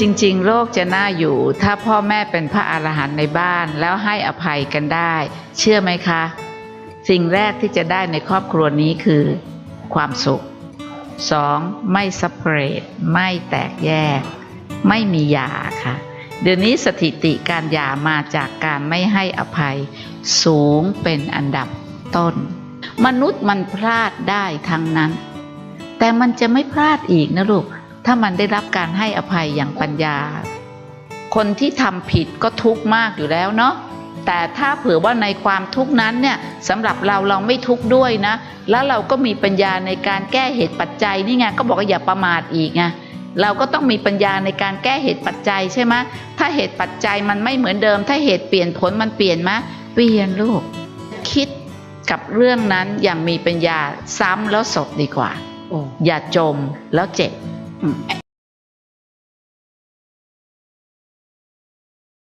จริง ๆ โลกจะน่าอยู่ ถ้าพ่อแม่เป็นพระอรหันต์ในบ้านแล้วให้อภัยกันได้ เชื่อไหมคะ สิ่งแรกที่จะได้ในครอบครัวนี้คือ ความสุข 2. ไม่ซัพเปรตไม่แตกแยก ไม่มีหยาค่ะ เดี๋ยวนี้สถิติการหย่ามาจากการไม่ให้อภัย สูงเป็นอันดับต้น มนุษย์มันพลาดได้ทั้งนั้น แต่มันจะไม่พลาดอีกนะลูก ถ้ามันได้รับการให้อภัยอย่างปัญญา คนที่ทำผิดก็ทุกข์มากอยู่แล้วเนาะแต่ถ้าเผื่อว่าในความทุกข์นั้นเนี่ยสำหรับเราเราไม่ทุกข์ด้วยนะ แล้วเราก็มีปัญญาในการแก้เหตุปัจจัยนี่ไงก็บอกว่าอย่าประมาทอีกไงเราก็ต้องมีปัญญาในการแก้เหตุปัจจัยใช่ไหมถ้าเหตุปัจจัยมันไม่เหมือนเดิม ถ้าเหตุเปลี่ยนผลมันเปลี่ยนไหมเปลี่ยนลูก คิดกับเรื่องนั้นอย่างมีปัญญาซ้ำแล้วสดดีกว่าโอ้อย่าจมแล้วเจ็บ อืม